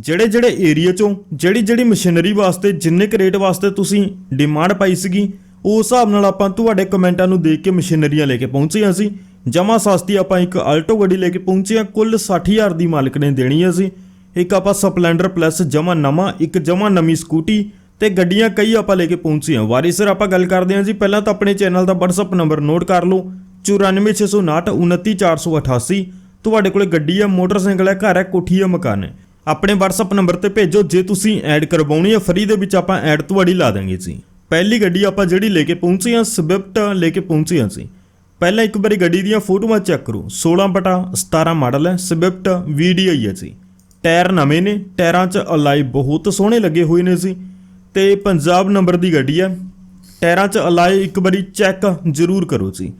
ਜਿਹੜੇ ਜਿਹੜੇ ਏਰੀਆ ਚੋਂ ਜਿਹੜੀ ਜਿਹੜੀ ਮਸ਼ੀਨਰੀ ਵਾਸਤੇ, ਜਿੰਨੇ ਕੁ ਰੇਟ ਵਾਸਤੇ ਤੁਸੀਂ ਡਿਮਾਂਡ ਪਾਈ ਸੀਗੀ, ਉਸ ਹਿਸਾਬ ਨਾਲ ਆਪਾਂ ਤੁਹਾਡੇ ਕਮੈਂਟਾਂ ਨੂੰ ਦੇਖ ਕੇ ਮਸ਼ੀਨਰੀਆਂ ਲੈ ਕੇ ਪਹੁੰਚੇ ਹਾਂ ਅਸੀਂ। ਜਮਾ ਸਸਤੀ ਆਪਾਂ ਇੱਕ ਆਲਟੋ ਗੱਡੀ ਲੈ ਕੇ ਪਹੁੰਚੇ ਹਾਂ, ਕੁੱਲ 60000 ਦੀ ਮਾਲਕ ਨੇ ਦੇਣੀ ਹੈ ਅਸੀਂ। ਇੱਕ ਆਪਾਂ ਸਪਲੈਂਡਰ ਪਲੱਸ ਜਮਾ ਨਵਾਂ, ਇੱਕ ਜਮਾ ਨਵੀਂ ਸਕੂਟੀ ਤੇ ਗੱਡੀਆਂ ਕਈ ਆਪਾਂ ਲੈ ਕੇ ਪਹੁੰਚੇ ਹਾਂ। ਵਾਰੀ ਸਰ ਆਪਾਂ ਗੱਲ ਕਰਦੇ ਹਾਂ ਜੀ, ਪਹਿਲਾਂ ਤਾਂ ਆਪਣੇ ਚੈਨਲ ਦਾ WhatsApp ਨੰਬਰ ਨੋਟ ਕਰ ਲਓ। 94659 29488 ਤੁਹਾਡੇ ਕੋਲੇ ਗੱਡੀ ਹੈ, ਮੋਟਰਸਾਈਕਲ ਹੈ, ਘਰ ਹੈ, ਕੋਠੀ ਹੈ, ਮਕਾਨ ਹੈ। ਆਪਣੇ WhatsApp ਨੰਬਰ ਤੇ ਭੇਜੋ, ਜੇ ਤੁਸੀਂ ਐਡ ਕਰਵਾਉਣੀ ਹੈ, ਫਰੀ ਦੇ ਵਿੱਚ ਆਪਾਂ ਐਡ ਤੁਹਾਡੀ ਲਾ ਦਾਂਗੇ ਜੀ ਪਹਿਲੀ ਗੱਡੀ ਆਪਾਂ ਜਿਹੜੀ ਲੈ ਕੇ ਪਹੁੰਚੇ ਹਾਂ ਸਵਿਫਟ ਲੈ ਕੇ ਪਹੁੰਚੇ ਹਾਂ ਜੀ ਪਹਿਲਾਂ ਇੱਕ ਵਾਰੀ ਗੱਡੀ ਦੀਆਂ ਫੋਟੋਆਂ ਚੈੱਕ ਕਰੋ। 16 ਬਟਾ 17 ਮਾਡਲ ਹੈ ਸਵਿਫਟ VDI ਹੈ ਜੀ। ਟਾਇਰ ਨਵੇਂ ਨੇ, ਟਾਇਰਾਂ 'ਚ ਅਲਾਈ ਬਹੁਤ ਸੋਹਣੇ ਲੱਗੇ ਹੋਏ ਨੇ ਜੀ। ਤੇ ਪੰਜਾਬ ਨੰਬਰ ਦੀ ਗੱਡੀ ਹੈ, ਟਾਇਰਾਂ 'ਚ ਅਲਾਈ ਇੱਕ ਵਾਰੀ ਚੈੱਕ ਜ਼ਰੂਰ ਕਰੋ ਜੀ।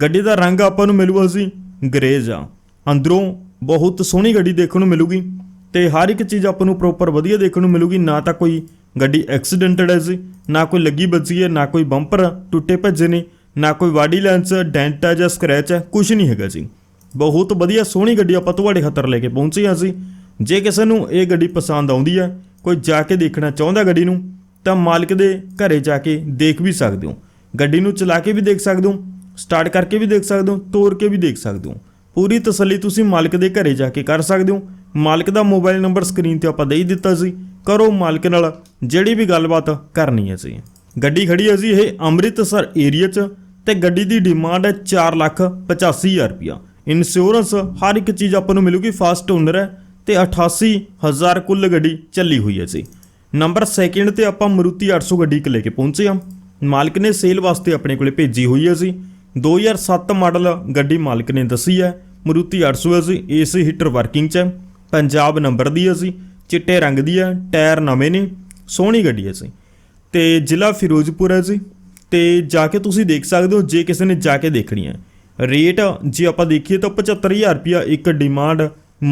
ਗੱਡੀ ਦਾ ਰੰਗ ਆਪਾਂ ਨੂੰ ਮਿਲੂਗਾ ਜੀ, ਗ੍ਰੇਜ ਆ। ਅੰਦਰੋਂ ਬਹੁਤ ਸੋਹਣੀ ਗੱਡੀ ਦੇਖਣ ਨੂੰ ਮਿਲੂਗੀ। ਤੇ ਹਰ ਇੱਕ ਚੀਜ਼ ਆਪਾਂ ਨੂੰ ਪ੍ਰੋਪਰ ਵਧੀਆ ਦੇਖਣ ਨੂੰ ਮਿਲੂਗੀ। ਨਾ ਤਾਂ ਕੋਈ ਗੱਡੀ ਐਕਸੀਡੈਂਟਡ ਹੈ ਜੀ, ਨਾ ਕੋਈ ਲੱਗੀ ਬੱਜੀ ਹੈ, ਨਾ ਕੋਈ ਬੰਪਰ ਟੁੱਟੇ ਭੱਜੇ ਨੇ, ਨਾ ਕੋਈ ਵਾਡੀ ਲੈਂਸ ਡੈਂਟ ਹੈ ਜਾਂ ਸਕ੍ਰੈਚ ਹੈ ਕੁਝ ਨਹੀਂ ਹੈਗਾ ਜੀ। ਬਹੁਤ ਵਧੀਆ ਸੋਹਣੀ ਗੱਡੀ ਆਪਾਂ ਤੁਹਾਡੇ ਖਾਤਰ ਲੈ ਕੇ ਪਹੁੰਚੇ ਹਾਂ ਜੀ। ਜੇ ਕਿਸੇ ਨੂੰ ਇਹ ਗੱਡੀ ਪਸੰਦ ਆਉਂਦੀ ਹੈ, ਕੋਈ ਜਾ ਕੇ ਦੇਖਣਾ ਚਾਹੁੰਦਾ ਗੱਡੀ ਨੂੰ, ਤਾਂ ਮਾਲਕ ਦੇ ਘਰੇ ਜਾ ਕੇ ਦੇਖ ਵੀ ਸਕਦੇ ਹੋ। ਗੱਡੀ ਨੂੰ ਚਲਾ ਕੇ ਵੀ ਦੇਖ ਸਕਦੇ ਹੋ ਸਟਾਰਟ ਕਰਕੇ ਵੀ ਦੇਖ ਸਕਦੇ ਹੋ ਤੋੜ ਕੇ ਵੀ ਦੇਖ ਸਕਦੇ ਹੋ। ਪੂਰੀ ਤਸੱਲੀ ਤੁਸੀਂ ਮਾਲਕ ਦੇ ਘਰੇ ਜਾ ਕੇ ਕਰ ਸਕਦੇ ਹੋ। ਮਾਲਕ ਦਾ ਮੋਬਾਈਲ ਨੰਬਰ ਸਕਰੀਨ ਤੇ ਆਪਾਂ ਦੇ ਹੀ ਦਿੱਤਾ ਸੀ। ਕਰੋ ਮਾਲਕ ਨਾਲ ਜਿਹੜੀ ਵੀ ਗੱਲਬਾਤ ਕਰਨੀ ਹੈ ਜੀ ਗੱਡੀ ਖੜੀ ਹੈ ਜੀ ਇਹ ਅੰਮ੍ਰਿਤਸਰ ਏਰੀਆ 'ਚ ਤੇ ਗੱਡੀ ਦੀ ਡਿਮਾਂਡ ਹੈ 4 ਲੱਖ 85000 ਰੁਪਿਆ ਇੰਸ਼ੋਰੈਂਸ ਹਰ ਇੱਕ ਚੀਜ਼ ਆਪਾਂ ਨੂੰ ਮਿਲੂਗੀ ਫਾਸਟ ਓਨਰ ਹੈ ਤੇ 88000 ਕੁੱਲ ਗੱਡੀ ਚੱਲੀ ਹੋਈ ਹੈ ਜੀ। ਨੰਬਰ ਸੈਕਿੰਡ ਤੇ ਆਪਾਂ ਮਰੂਤੀ 800 ਗੱਡੀ ਕ ਲੈ ਕੇ ਪਹੁੰਚੇ ਹਾਂ। ਮਾਲਕ ਨੇ ਸੇਲ ਵਾਸਤੇ ਆਪਣੇ ਕੋਲੇ ਭੇਜੀ ਹੋਈ ਹੈ ਜੀ। 2007 ਮਾਡਲ ਗੱਡੀ ਮਾਲਕ ਨੇ ਦੱਸੀ ਹੈ। ਮਰੂਤੀ 800 ਹੈ ਜੀ ਏਸੀ ਹੀਟਰ ਵਰਕਿੰਗ 'ਚ ਹੈ। ਪੰਜਾਬ ਨੰਬਰ ਦੀ ਹੈ ਜੀ ਚਿੱਟੇ ਰੰਗ ਦੀ ਹੈ ਟਾਇਰ ਨਵੇਂ ਨੇ, ਸੋਹਣੀ ਗੱਡੀ ਹੈ ਜੀ ਤੇ ਜ਼ਿਲ੍ਹਾ ਫਿਰੋਜ਼ਪੁਰ ਹੈ ਜੀ, ਤੇ ਜਾ ਕੇ ਤੁਸੀਂ ਦੇਖ ਸਕਦੇ ਹੋ, ਜੇ ਕਿਸੇ ਨੇ ਜਾ ਕੇ ਦੇਖਣੀ ਹੈ ਰੇਟ, ਜੇ ਆਪਾਂ ਦੇਖੀਏ ਤਾਂ 75000 ਰੁਪਿਆ ਇੱਕ ਡਿਮਾਂਡ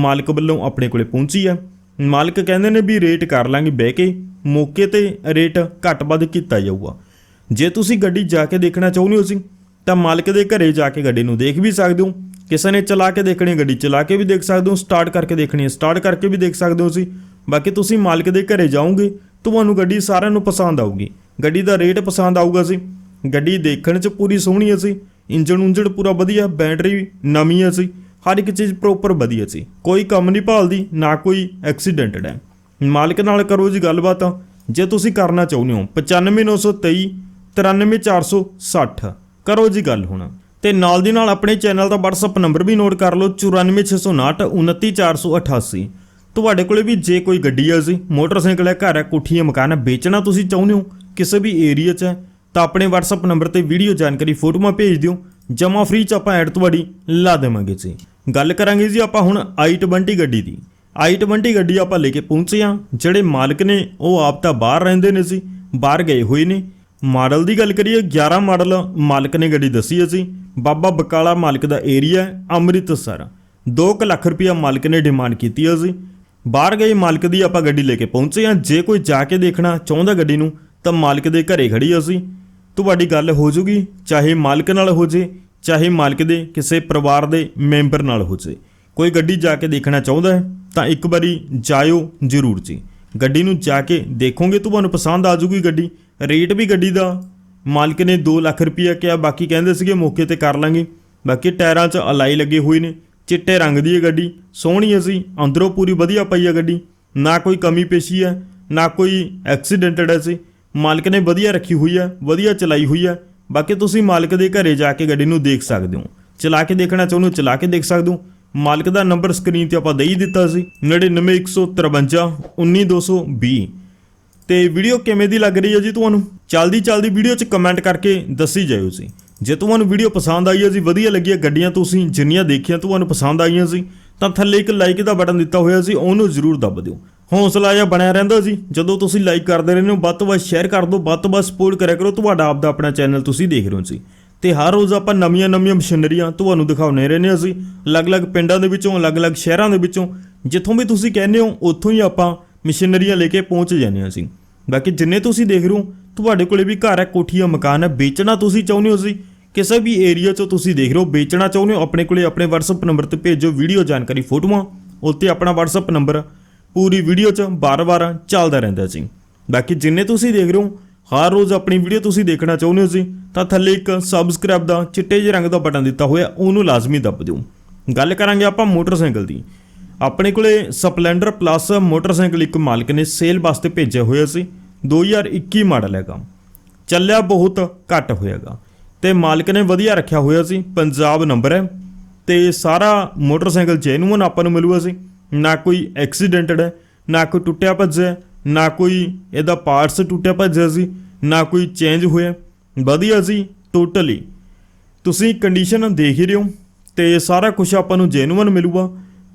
ਮਾਲਕ ਵੱਲੋਂ ਆਪਣੇ ਕੋਲੇ ਪਹੁੰਚੀ ਹੈ ਮਾਲਕ ਕਹਿੰਦੇ ਨੇ ਵੀ ਰੇਟ ਕਰ ਲਾਂਗੇ ਬਹਿ ਕੇ, ਮੌਕੇ ਤੇ ਰੇਟ ਘੱਟ ਵੱਧ ਕੀਤਾ ਜਾਊਗਾ। ਜੇ ਤੁਸੀਂ ਗੱਡੀ ਜਾ ਕੇ ਦੇਖਣਾ ਚਾਹੁੰਦੇ ਹੋ ਸੀ ਤਾਂ ਮਾਲਕ ਦੇ ਘਰੇ ਜਾ ਕੇ ਗੱਡੀ ਨੂੰ ਦੇਖ ਵੀ ਸਕਦੇ ਹੋ। ਕਿਸੇ ਨੇ ਚਲਾ ਕੇ ਦੇਖਣੀ ਗੱਡੀ, ਚਲਾ ਕੇ ਵੀ ਦੇਖ ਸਕਦੇ ਹੋ ਸਟਾਰਟ ਕਰਕੇ ਦੇਖਣੀ ਹੈ ਸਟਾਰਟ ਕਰਕੇ ਵੀ ਦੇਖ ਸਕਦੇ ਹੋ ਸੀ ਬਾਕੀ ਤੁਸੀਂ ਮਾਲਕ ਦੇ ਘਰੇ ਜਾਓਗੇ, ਤੁਹਾਨੂੰ ਗੱਡੀ ਸਾਰਿਆਂ ਨੂੰ ਪਸੰਦ ਆਊਗੀ। ਗੱਡੀ ਦਾ ਰੇਟ ਪਸੰਦ ਆਊਗਾ ਸੀ ਗੱਡੀ ਦੇਖਣ 'ਚ ਪੂਰੀ ਸੋਹਣੀ ਹੈ ਸੀ ਇੰਜਣ ਉਂਜਣ ਪੂਰਾ ਵਧੀਆ, ਬੈਟਰੀ ਨਵੀਂ ਹੈ ਸੀ ਹਰ ਇੱਕ ਚੀਜ਼ ਪ੍ਰੋਪਰ ਵਧੀਆ ਸੀ ਕੋਈ ਕੰਮ ਨਹੀਂ ਭਾਲਦੀ, ਨਾ ਕੋਈ ਐਕਸੀਡੈਂਟਡ ਹੈ। ਮਾਲਕ ਨਾਲ ਕਰੋ ਜੀ ਗੱਲਬਾਤ। ਜੇ ਤੁਸੀਂ ਕਰਨਾ ਚਾਹੁੰਦੇ ਹੋ 95923 93460 ਕਰੋ ਜੀ ਗੱਲ ਹੁਣ। ਤੇ ਨਾਲ ਦੀ ਨਾਲ ਆਪਣੇ ਚੈਨਲ ਦਾ WhatsApp ਨੰਬਰ ਵੀ ਨੋਟ ਕਰ ਲਓ 94659 29488 ਤੁਹਾਡੇ ਕੋਲੇ ਵੀ ਜੇ ਕੋਈ ਗੱਡੀ ਹੈ ਜੀ, ਮੋਟਰਸਾਈਕਲ ਹੈ ਘਰ ਹੈ ਕੋਠੀ ਹੈ ਮਕਾਨ ਹੈ ਵੇਚਣਾ ਤੁਸੀਂ ਚਾਹੁੰਦੇ ਹੋ, ਕਿਸੇ ਵੀ ਏਰੀਆ 'ਚ ਹੈ, ਤਾਂ ਆਪਣੇ WhatsApp ਨੰਬਰ ਤੇ ਵੀਡੀਓ ਜਾਣਕਾਰੀ ਫੋਟੋਆਂ ਭੇਜ ਦਿਓ। ਜਮਾ ਫ੍ਰੀ 'ਚ ਆਪਾਂ ਐਡ ਤੁਹਾਡੀ ਲਾ ਦੇਵਾਂਗੇ ਜੀ। ਗੱਲ ਕਰਾਂਗੇ ਜੀ ਆਪਾਂ ਹੁਣ i20 ਗੱਡੀ ਦੀ। i20 ਗੱਡੀ ਆਪਾਂ ਲੈ ਕੇ ਪਹੁੰਚੇ ਆ ਜਿਹੜੇ ਮਾਲਕ ਨੇ, ਉਹ ਆਪ ਤਾਂ ਬਾਹਰ ਰਹਿੰਦੇ ਨੇ ਜੀ, ਬਾਹਰ ਗਏ ਹੋਏ ਨੇ। ਮਾਡਲ ਦੀ ਗੱਲ ਕਰੀਏ 11 ਮਾਡਲ ਮਾਲਕ ਨੇ ਗੱਡੀ ਦੱਸੀ ਅਸੀਂ ਬਾਬਾ ਬਕਾਲਾ ਮਾਲਕ ਦਾ ਏਰੀਆ ਹੈ, ਅੰਮ੍ਰਿਤਸਰ। 2 ਲੱਖ ਰੁਪਇਆ ਮਾਲਕ ਨੇ ਡਿਮਾਂਡ ਕੀਤੀ ਅਸੀਂ ਬਾਹਰ ਗਏ ਮਾਲਕ ਦੀ ਆਪਾਂ ਗੱਡੀ ਲੈ ਕੇ ਪਹੁੰਚੇ ਹਾਂ। ਜੇ ਕੋਈ ਜਾ ਕੇ ਦੇਖਣਾ ਚਾਹੁੰਦਾ ਗੱਡੀ ਨੂੰ ਤਾਂ ਮਾਲਕ ਦੇ ਘਰੇ ਖੜੀ ਅਸੀਂ ਤੁਹਾਡੀ ਗੱਲ ਹੋ ਜੂਗੀ ਚਾਹੇ ਮਾਲਕ ਨਾਲ ਹੋ ਜੇ ਚਾਹੇ ਮਾਲਕ ਦੇ ਕਿਸੇ ਪਰਿਵਾਰ ਦੇ ਮੈਂਬਰ ਨਾਲ ਹੋ ਜੇ। ਕੋਈ ਗੱਡੀ ਜਾ ਕੇ ਦੇਖਣਾ ਚਾਹੁੰਦਾ ਹੈ ਤਾਂ ਇੱਕ ਵਾਰੀ ਜਾਇਓ ਜ਼ਰੂਰ ਜੀ। ਗੱਡੀ ਨੂੰ ਜਾ ਕੇ ਦੇਖੋਗੇ ਤੁਹਾਨੂੰ ਪਸੰਦ ਆ ਜੂਗੀ ਗੱਡੀ। ਰੇਟ ਵੀ ਗੱਡੀ ਦਾ। ਮਾਲਕ ਨੇ 2 ਲੱਖ ਰੁਪਈਆ ਕਿਹਾ, ਬਾਕੀ ਕਹਿੰਦੇ ਸੀਗੇ ਮੌਕੇ ਤੇ ਕਰ ਲਾਂਗੇ। ਬਾਕੀ ਟਾਇਰਾਂ 'ਚ ਅਲਾਈ ਲੱਗੇ ਹੋਏ ਨੇ। ਚਿੱਟੇ ਰੰਗ ਦੀ ਹੈ ਗੱਡੀ, ਸੋਹਣੀ ਅਸੀਂ ਅੰਦਰੋਂ ਪੂਰੀ ਵਧੀਆ ਪਈ ਹੈ ਗੱਡੀ। ਨਾ ਕੋਈ ਕਮੀ ਪੇਸ਼ੀ ਹੈ, ਨਾ ਕੋਈ ਐਕਸੀਡੈਂਟਡ ਹੈ ਸੀ ਮਾਲਕ ਨੇ ਵਧੀਆ ਰੱਖੀ ਹੋਈ ਹੈ, ਵਧੀਆ ਚਲਾਈ ਹੋਈ ਹੈ। ਬਾਕੀ ਤੁਸੀਂ ਮਾਲਕ ਦੇ ਘਰੇ ਜਾ ਕੇ ਗੱਡੀ ਨੂੰ ਦੇਖ ਸਕਦੇ ਹੋ। ਚਲਾ ਕੇ ਦੇਖਣਾ ਚਾਹੁੰਦੇ ਹੋ, ਚਲਾ ਕੇ ਦੇਖ ਸਕਦੇ ਹੋ। ਮਾਲਕ ਦਾ ਨੰਬਰ ਸਕਰੀਨ ਤੇ ਆਪਾਂ ਦੇ ਹੀ ਦਿੱਤਾ ਸੀ। 99153 19220 ਤੇ ਵੀਡੀਓ ਕਿਵੇਂ ਦੀ ਲੱਗ ਰਹੀ ਹੈ ਜੀ ਤੁਹਾਨੂੰ? ਚਲਦੀ ਚਲਦੀ ਵੀਡੀਓ 'ਚ ਕਮੈਂਟ ਕਰਕੇ ਦੱਸੀ ਜਾਇਓ ਜੀ। ਜੇ ਤੁਹਾਨੂੰ ਵੀਡੀਓ ਪਸੰਦ ਆਈ ਹੈ ਜੀ, ਵਧੀਆ ਲੱਗੀਆਂ ਗੱਡੀਆਂ ਤੁਸੀਂ, ਜਿੰਨੀਆਂ ਦੇਖੀਆਂ ਤੁਹਾਨੂੰ ਪਸੰਦ ਆਈਆਂ ਸੀ ਤਾਂ ਥੱਲੇ ਇੱਕ ਲਾਈਕ ਦਾ ਬਟਨ ਦਿੱਤਾ ਹੋਇਆ ਸੀ ਉਹਨੂੰ ਜ਼ਰੂਰ ਦੱਬ ਦਿਓ। ਹੌਸਲਾ ਜਿਹਾ ਬਣਿਆ ਰਹਿੰਦਾ ਸੀ ਜਦੋਂ ਤੁਸੀਂ ਲਾਈਕ ਕਰਦੇ ਰਹਿੰਦੇ ਹੋ, ਵੱਧ ਤੋਂ ਵੱਧ ਸ਼ੇਅਰ ਕਰ ਦਿਓ, ਵੱਧ ਤੋਂ ਵੱਧ ਸਪੋਰਟ ਕਰਿਆ ਕਰੋ, ਤੁਹਾਡਾ ਆਪਦਾ ਆਪਣਾ ਚੈਨਲ ਤੁਸੀਂ ਦੇਖ ਰਹੇ ਹੋ ਜੀ। ਤੇ ਹਰ ਰੋਜ਼ ਆਪਾਂ ਨਵੀਆਂ-ਨਵੀਆਂ ਮਸ਼ੀਨਰੀਆਂ ਤੁਹਾਨੂੰ ਦਿਖਾਉਣੇ ਰਹਿੰਦੇ ਹਾਂ ਅਸੀਂ ਅਲੱਗ-ਅਲੱਗ ਪਿੰਡਾਂ ਦੇ ਵਿੱਚੋਂ, ਅਲੱਗ-ਅਲੱਗ ਸ਼ਹਿਰਾਂ ਦੇ ਵਿੱਚੋਂ, ਜਿੱਥੋਂ ਵੀ ਤੁਸੀਂ ਕਹਿੰਦੇ ਹੋ, ਉੱਥੋਂ ਹੀ ਆਪਾਂ ਮਸ਼ੀਨਰੀਆਂ ਲੈ ਕੇ ਪਹੁੰਚ ਜਾਂਦੇ ਹਾਂ ਅਸੀਂ। ਬਾਕੀ ਜਿੰਨੇ ਤੁਸੀਂ ਦੇਖ ਰਹੇ ਹੋ, ਤੁਹਾਡੇ ਕੋਲੇ ਵੀ ਘਰ ਹੈ, ਕੋਠੀ ਮਕਾਨ ਹੈ, ਵੇਚਣਾ ਤੁਸੀਂ ਚਾਹੁੰਦੇ ਹੋ ਸੀ? ਕਿਸੇ ਵੀ ਏਰੀਆ 'ਚੋਂ ਤੁਸੀਂ ਦੇਖ ਰਹੇ ਹੋ, ਵੇਚਣਾ ਚਾਹੁੰਦੇ ਹੋ, ਆਪਣੇ ਕੋਲੇ ਆਪਣੇ WhatsApp ਨੰਬਰ ਤੇ ਭੇਜੋ ਵੀਡੀਓ ਜਾਣਕਾਰੀ ਫੋਟੋਆਂ। ਉੱਤੇ ਆਪਣਾ WhatsApp ਨੰਬਰ ਪੂਰੀ ਵੀਡੀਓ 'ਚ ਬਾਰ-ਬਾਰ ਚੱਲਦਾ ਰਹਿੰਦਾ ਸੀ। ਬਾਕੀ ਜਿੰਨੇ ਤੁਸੀਂ ਦੇਖ ਰਹੇ ਹੋ, ਹਰ ਰੋਜ਼ ਆਪਣੀ ਵੀਡੀਓ ਤੁਸੀਂ ਦੇਖਣਾ ਚਾਹੁੰਦੇ ਹੋ ਸੀ, ਤਾਂ ਥੱਲੇ ਇੱਕ ਸਬਸਕ੍ਰਾਈਬ ਦਾ ਚਿੱਟੇ ਜਿਹੇ ਰੰਗ ਦਾ ਬਟਨ ਦਿੱਤਾ ਹੋਇਆ, ਉਹਨੂੰ ਲਾਜ਼ਮੀ ਦੱਬ ਦਿਓ। ਗੱਲ ਕਰਾਂਗੇ ਆਪਾਂ ਮੋਟਰਸਾਈਕਲ ਦੀ। ਆਪਣੇ ਕੋਲੇ ਸਪਲੈਂਡਰ ਪਲੱਸ ਮੋਟਰਸਾਈਕਲ ਇੱਕ ਮਾਲਕ ਨੇ ਸੇਲ ਵਾਸਤੇ ਭੇਜਿਆ ਹੋਇਆ ਸੀ। 2021 ਮਾਡਲ ਹੈਗਾ। ਚੱਲਿਆ ਬਹੁਤ ਘੱਟ ਹੋਇਆਗਾ। ਤੇ ਮਾਲਕ ਨੇ ਵਧੀਆ ਰੱਖਿਆ ਹੋਇਆ ਸੀ। ਪੰਜਾਬ ਨੰਬਰ ਹੈ। ਤੇ ਸਾਰਾ ਮੋਟਰਸਾਈਕਲ ਜੈਨੂਨ ਆਪਾਂ ਨੂੰ ਮਿਲੂਗਾ ਸੀ। ਨਾ ਕੋਈ ਐਕਸੀਡੈਂਟਡ ਹੈ, ਨਾ ਕੋਈ ਟੁੱਟਿਆ ਭੱਜਿਆ ਨਾ ਕੋਈ ਇਹਦਾ ਪਾਰਟਸ ਟੁੱਟਿਆ ਭੱਜਿਆ ਸੀ, ਨਾ ਕੋਈ ਚੇਂਜ ਹੋਇਆ। ਵਧੀਆ ਸੀ ਟੋਟਲੀ ਤੁਸੀਂ ਕੰਡੀਸ਼ਨ ਦੇਖ ਹੀ ਰਹੇ ਹੋ। ਤੇ ਸਾਰਾ ਕੁਝ ਆਪਾਂ ਨੂੰ ਜੈਨੂਨ ਮਿਲੂਗਾ।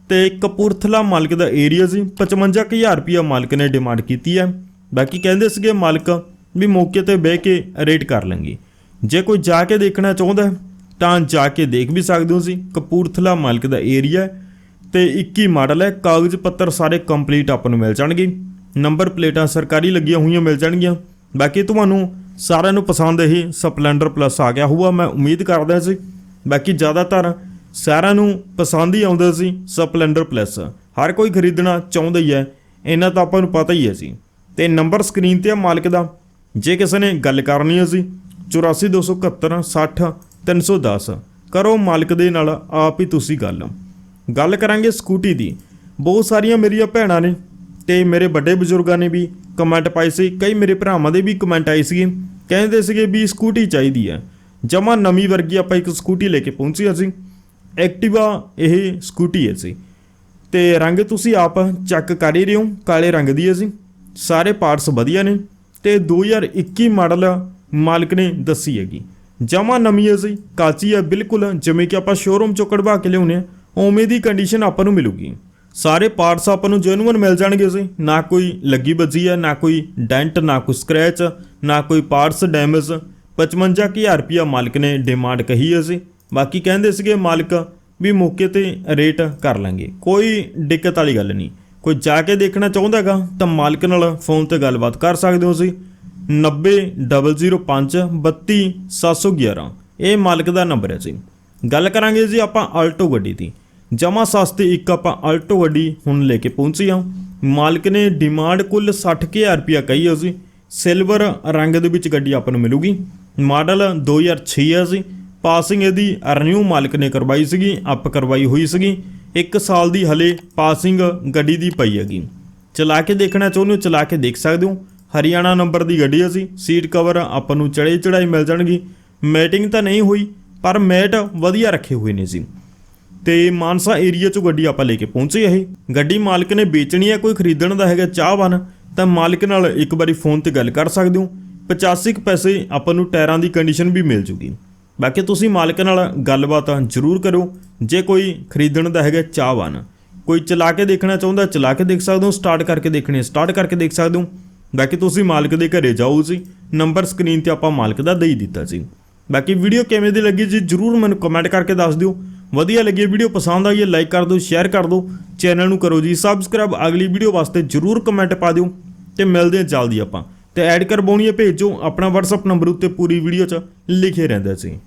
ਤੇ ਕਪੂਰਥਲਾ ਮਾਲਕ ਦਾ ਏਰੀਆ ਸੀ। 55000 ਰੁਪਿਆ ਮਾਲਕ ਨੇ ਡਿਮਾਂਡ ਕੀਤੀ ਹੈ। ਬਾਕੀ ਕਹਿੰਦੇ ਸੀਗੇ ਮਾਲਕ ਵੀ ਮੌਕੇ ਤੇ ਬਹਿ ਕੇ ਰੇਟ ਕਰ ਲਾਂਗੇ। ਜੇ ਕੋਈ ਜਾ ਕੇ ਦੇਖਣਾ ਚਾਹੁੰਦਾ ਤਾਂ ਜਾ ਕੇ ਦੇਖ ਵੀ ਸਕਦੇ ਹੋ ਸੀ ਕਪੂਰਥਲਾ ਮਾਲਕ ਦਾ ਏਰੀਆ ਹੈ ਤੇ 21 ਮਾਡਲ ਹੈ। ਕਾਗਜ਼ ਪੱਤਰ ਸਾਰੇ ਕੰਪਲੀਟ ਆਪਾਂ ਨੂੰ ਮਿਲ ਜਾਣਗੇ। ਨੰਬਰ ਪਲੇਟਾਂ ਸਰਕਾਰੀ ਲੱਗੀਆਂ ਹੋਈਆਂ ਮਿਲ ਜਾਣਗੀਆਂ। ਬਾਕੀ ਤੁਹਾਨੂੰ ਸਾਰਿਆਂ ਨੂੰ ਪਸੰਦ ਇਹ ਸਪਲੈਂਡਰ ਪਲੱਸ ਆ ਗਿਆ ਹੋਊਗਾ। ਮੈਂ ਉਮੀਦ ਕਰਦਾ ਸੀ। ਬਾਕੀ ਜ਼ਿਆਦਾਤਰ ਸਾਰਿਆਂ ਨੂੰ ਪਸੰਦ ਹੀ ਆਉਂਦਾ ਸੀ ਸਪਲੈਂਡਰ ਪਲੱਸ। ਹਰ ਕੋਈ ਖਰੀਦਣਾ ਚਾਹੁੰਦਾ ਹੀ ਹੈ, ਇਹਨਾਂ ਤਾਂ ਆਪਾਂ ਨੂੰ ਪਤਾ ਹੀ ਹੈ ਸੀ ਤੇ ਨੰਬਰ ਸਕਰੀਨ ਤੇ ਆ ਮਾਲਕ ਦਾ। ਜੇ ਕਿਸੇ ਨੇ ਗੱਲ ਕਰਨੀ ਹੈ ਸੀ 8427 60 310 ਕਰੋ ਮਾਲਕ ਦੇ ਨਾਲ ਆਪ ਹੀ ਤੁਸੀਂ ਗੱਲ। ਗੱਲ ਕਰਾਂਗੇ ਸਕੂਟੀ ਦੀ। ਬਹੁਤ ਸਾਰੀਆਂ ਮੇਰੀਆਂ ਭੈਣਾਂ ਨੇ ਤੇ ਮੇਰੇ ਵੱਡੇ ਬਜ਼ੁਰਗਾਂ ਨੇ ਵੀ ਕਮੈਂਟ ਪਾਈ ਸੀ। ਕਈ ਮੇਰੇ ਭਰਾਵਾਂ ਦੇ ਵੀ ਕਮੈਂਟ ਆਏ ਸੀਗੇ। ਕਹਿੰਦੇ ਸੀਗੇ ਵੀ ਸਕੂਟੀ ਚਾਹੀਦੀ ਹੈ। ਜਮਾ ਨਵੀਂ ਵਰਗੀ ਆਪਾਂ ਇੱਕ ਸਕੂਟੀ ਲੈ ਕੇ ਪਹੁੰਚੇ ਅਸੀਂ ਐਕਟਿਵਾ ਇਹ ਸਕੂਟੀ ਹੈ ਸੀ ਤੇ ਰੰਗ ਤੁਸੀਂ ਆਪ ਚੈੱਕ ਕਰ ਹੀ ਰਹੇ ਹੋ, ਕਾਲੇ ਰੰਗ ਦੀ ਹੈ ਸੀ ਸਾਰੇ ਪਾਰਟਸ ਵਧੀਆ ਨੇ ਤੇ 2021 ਮਾਡਲ ਮਾਲਕ ਨੇ ਦੱਸੀ ਹੈਗੀ। ਜਮਾ ਨਵੀਂ ਹੈ ਸੀ ਕਾਚੀ ਹੈ ਬਿਲਕੁਲ, ਜਿਵੇਂ ਕਿ ਆਪਾਂ ਸ਼ੋਰੂਮ ਚੋਂ ਕਢਵਾ ਕੇ ਲਿਆਉਨੇ ਆ ਉਵੇਂ ਦੀ ਕੰਡੀਸ਼ਨ ਆਪਾਂ ਨੂੰ ਮਿਲੂਗੀ। ਸਾਰੇ ਪਾਰਟਸ ਆਪਾਂ ਨੂੰ ਜੈਨੂਅਨ ਮਿਲ ਜਾਣਗੇ ਸੀ ਨਾ ਕੋਈ ਲੱਗੀ ਵੱਜੀ ਹੈ, ਨਾ ਕੋਈ ਡੈਂਟ ਨਾ ਕੋਈ ਸਕ੍ਰੈਚ ਨਾ ਕੋਈ ਪਾਰਟਸ ਡੈਮੇਜ 55000 ਰੁਪਿਆ ਮਾਲਕ ਨੇ ਡਿਮਾਂਡ ਕਹੀ ਹੈ ਸੀ ਬਾਕੀ ਕਹਿੰਦੇ ਸੀਗੇ ਮਾਲਕ ਵੀ ਮੌਕੇ ਤੇ ਰੇਟ ਕਰ ਲਾਂਗੇ। ਕੋਈ ਦਿੱਕਤ ਵਾਲੀ ਗੱਲ ਨਹੀਂ। ਕੋਈ ਜਾ ਕੇ ਦੇਖਣਾ ਚਾਹੁੰਦਾਗਾ ਤਾਂ ਮਾਲਕ ਨਾਲ ਫੋਨ ਤੇ ਗੱਲਬਾਤ ਕਰ ਸਕਦੇ ਹੋ ਸੀ 90005 32711 ਇਹ ਮਾਲਕ ਦਾ ਨੰਬਰ ਹੈ ਜੀ। ਗੱਲ ਕਰਾਂਗੇ ਜੀ ਆਪਾਂ ਆਲਟੋ ਗੱਡੀ ਦੀ। ਜਮਾ ਸਸਤੀ ਇੱਕ ਆਪਾਂ ਆਲਟੋ ਗੱਡੀ ਹੁਣ ਲੈ ਕੇ ਪਹੁੰਚੀ ਹਾਂ। ਮਾਲਕ ਨੇ ਡਿਮਾਂਡ ਕੁੱਲ 60000 ਰੁਪਿਆ ਕਹੀ ਹੈ ਜੀ। ਸਿਲਵਰ ਰੰਗ ਦੇ ਵਿੱਚ ਗੱਡੀ ਆਪਾਂ ਨੂੰ ਮਿਲੂਗੀ। ਮਾਡਲ 2006 ਹੈ ਜੀ। ਪਾਸਿੰਗ ਇਹਦੀ ਰਿਨਿਊ ਮਾਲਕ ਨੇ ਕਰਵਾਈ ਸੀਗੀ, ਅਪ ਕਰਵਾਈ ਹੋਈ ਸੀਗੀ। 1 ਸਾਲ ਦੀ ਹਲੇ ਪਾਸਿੰਗ ਗੱਡੀ ਦੀ ਪਈ ਹੈਗੀ। ਚਲਾ ਕੇ ਦੇਖਣਾ ਚਾਹੁੰਦੇ ਹੋ, ਚਲਾ ਕੇ ਦੇਖ ਸਕਦੇ ਹੋ। ਹਰਿਆਣਾ ਨੰਬਰ ਦੀ ਗੱਡੀ ਹੈ ਸੀ, ਸੀਟ ਕਵਰ ਆਪਾਂ ਨੂੰ ਚੜੇ ਚੜਾਈ ਮਿਲ ਜਾਣਗੀ। ਮੈਟਿੰਗ ਤਾਂ ਨਹੀਂ ਹੋਈ, ਪਰ ਮੈਟ ਵਧੀਆ ਰੱਖੇ ਹੋਏ ਨੇ ਜੀ ਤੇ ਮਾਨਸਾ ਏਰੀਆ ਚੋਂ ਗੱਡੀ ਆਪਾਂ ਲੈ ਕੇ ਪਹੁੰਚੇ ਇਹ। ਗੱਡੀ ਮਾਲਕ ਨੇ ਵੇਚਣੀ ਹੈ ਕੋਈ ਖਰੀਦਣ ਦਾ ਹੈਗਾ ਚਾਹਵਾਨ ਤਾਂ ਮਾਲਕ ਨਾਲ ਇੱਕ ਵਾਰੀ ਫੋਨ ਤੇ ਗੱਲ ਕਰ ਸਕਦੇ ਹੋ। 85 ਕੁ ਪੈਸੇ ਆਪਾਂ ਨੂੰ ਟਾਇਰਾਂ ਦੀ ਕੰਡੀਸ਼ਨ ਵੀ ਮਿਲ ਜੂਗੀ। ਬਾਕੀ ਤੁਸੀਂ ਮਾਲਕ ਨਾਲ ਗੱਲਬਾਤ ਜ਼ਰੂਰ ਕਰੋ ਜੇ ਕੋਈ ਖਰੀਦਣ ਦਾ ਹੈਗਾ ਚਾਹਵਾਨ, ਕੋਈ ਚਲਾ ਕੇ ਦੇਖਣਾ ਚਾਹੁੰਦਾ, ਚਲਾ ਕੇ ਦੇਖ ਸਕਦੇ ਹੋ ਸਟਾਰਟ ਕਰਕੇ ਦੇਖਣੀ ਸਟਾਰਟ ਕਰਕੇ ਦੇਖ ਸਕਦੇ ਹੋ। ਬਾਕੀ ਤੁਸੀਂ ਮਾਲਕ ਦੇ ਘਰੇ ਜਾਓ ਜੀ ਨੰਬਰ ਸਕਰੀਨ ਤੇ ਆਪਾਂ ਮਾਲਕ ਦਾ ਦੇ ਦਿੱਤਾ ਜੀ। ਬਾਕੀ ਵੀਡੀਓ ਕਿਵੇਂ ਦੀ ਲੱਗੀ ਜੀ, ਜਰੂਰ ਮੈਨੂੰ ਕਮੈਂਟ ਕਰਕੇ ਦੱਸ ਦਿਓ। ਵਧੀਆ ਲੱਗੀ ਵੀਡੀਓ ਪਸੰਦ ਆਈ ਹੈ ਲਾਈਕ ਕਰ ਦਿਓ ਸ਼ੇਅਰ ਕਰ ਦਿਓ। ਚੈਨਲ ਨੂੰ ਕਰੋ ਜੀ ਸਬਸਕ੍ਰਾਈਬ ਅਗਲੀ ਵੀਡੀਓ ਵਾਸਤੇ ਜਰੂਰ ਕਮੈਂਟ ਪਾ ਦਿਓ ਤੇ ਮਿਲਦੇ ਹਾਂ ਜਲਦੀ ਆਪਾਂ। ਤੇ ਐਡ ਕਰਵਾਉਣੀ ਹੈ, ਭੇਜੋ। ਆਪਣਾ WhatsApp ਨੰਬਰ ਉੱਤੇ ਪੂਰੀ ਵੀਡੀਓ 'ਚ ਲਿਖੇ ਰਹਿੰਦਾ ਸੀ